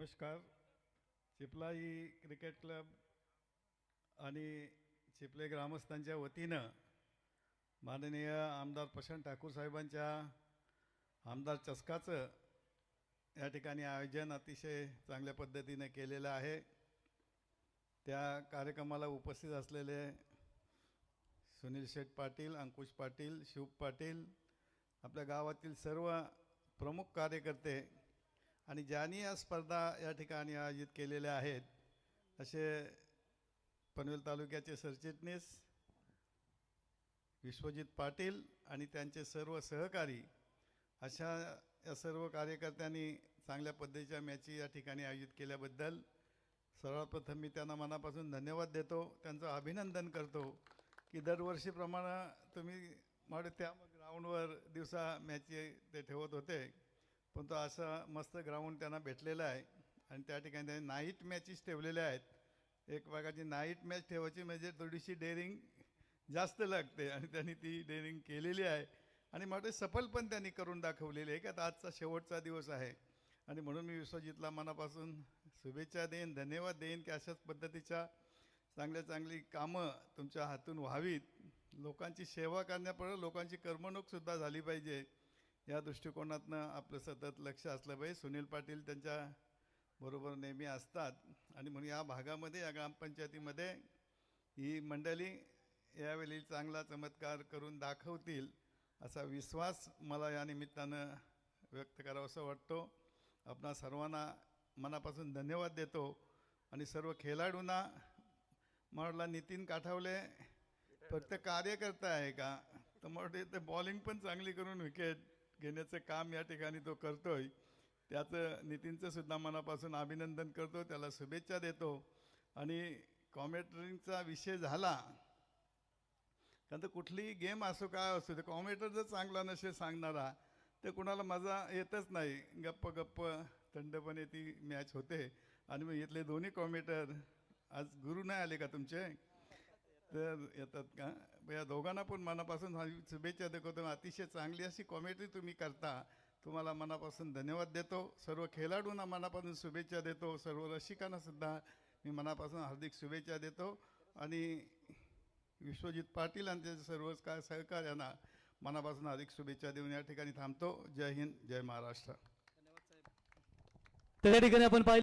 नमस्कार. चिपलाई cricket club आणि चिपले ग्रामस्थांच्या वतीनं माननीय आमदार प्रशांत ठाकूर साहेबांच्या आमदार चस्काचं या ठिकाणी आयोजन अतिशय चांगल्या पद्धतीने केलेलं आहे. त्या कार्यक्रमाला उपस्थित असलेले सुनील शेठ पाटील अंकुश पाटील शिव पाटील आपल्या गावातील सर्व प्रमुख कार्यकर्ते आणि ज्यांनी या स्पर्धा या ठिकाणी आयोजित केलेल्या आहेत असे पनवेल तालुक्याचे सरचिटणीस विश्वजित पाटील आणि त्यांचे सर्व सहकारी अशा या सर्व कार्यकर्त्यांनी चांगल्या पद्धतीच्या मॅची या ठिकाणी आयोजित केल्याबद्दल सर्वप्रथम मी त्यांना मनापासून धन्यवाद देतो. त्यांचं अभिनंदन करतो की दरवर्षीप्रमाणे तुम्ही माडे त्या ग्राउंडवर दिवसा मॅची ते ठेवत होते. पण तो असा मस्त ग्राउंड त्यांना भेटलेला आहे. आणि त्या ठिकाणी त्यांनी नाईट मॅचेस ठेवलेल्या आहेत. एक प्रकारची नाईट मॅच ठेवायची म्हणजे थोडीशी डेअरिंग जास्त लागते आणि त्यांनी ती डेअरिंग केलेली आहे. आणि मला सफल पण त्यांनी करून दाखवलेली आहे. की आता आजचा शेवटचा दिवस आहे. आणि म्हणून मी विश्वजितला मनापासून शुभेच्छा देईन धन्यवाद देईन की अशाच पद्धतीच्या चांगल्या चांगली कामं तुमच्या हातून व्हावीत. लोकांची सेवा करण्यापुढे लोकांची करमणूकसुद्धा झाली पाहिजे. या दृष्टिकोनातनं आपलं सतत लक्ष असलं पाहिजे सुनील पाटील त्यांच्या बरोबर नेहमी असतात. आणि म्हणून या भागामध्ये या ग्रामपंचायतीमध्ये ही मंडळी यावेळी चांगला चमत्कार करून दाखवतील असा विश्वास मला या निमित्तानं व्यक्त करावासा वाटतो. आपणा सर्वांना मनापासून धन्यवाद देतो. आणि सर्व खेळाडूंना म्हटलं नितीन काठावले फक्त कार्यकर्ता आहे का? तर मग ते बॉलिंग पण चांगली करून विकेट. घेण्याचं काम या ठिकाणी तो करतोय. त्याचं नितीनचं सुद्धा मनापासून अभिनंदन करतो त्याला शुभेच्छा देतो. आणि कॉमेंटरिंगचा विषय झाला. कारण तर कुठलीही गेम असो काय असो ते कॉमेंटर जर चांगला नसेल सांगणारा तर कुणाला मजा येतच नाही. गप्प गप्प थंडपणे ती मॅच होते. आणि मग इथले दोन्ही कॉमेंटर आज गुरु नाही आले का तुमचे? तर येतात का? या दोघांना पण मनापासून शुभेच्छा देतो. अतिशय चांगली अशी कॉमेडी तुम्ही करता. तुम्हाला मनापासून धन्यवाद देतो. सर्व खेळाडूंना मनापासून शुभेच्छा देतो. सर्व रसिकांनासुद्धा मी मनापासून हार्दिक शुभेच्छा देतो. आणि विश्वजित पाटील आणि त्याच्या सर्व काय सहकार्यांना मनापासून हार्दिक शुभेच्छा देऊन या ठिकाणी थांबतो. जय हिंद जय महाराष्ट्र. त्या ठिकाणी आपण पाहिलं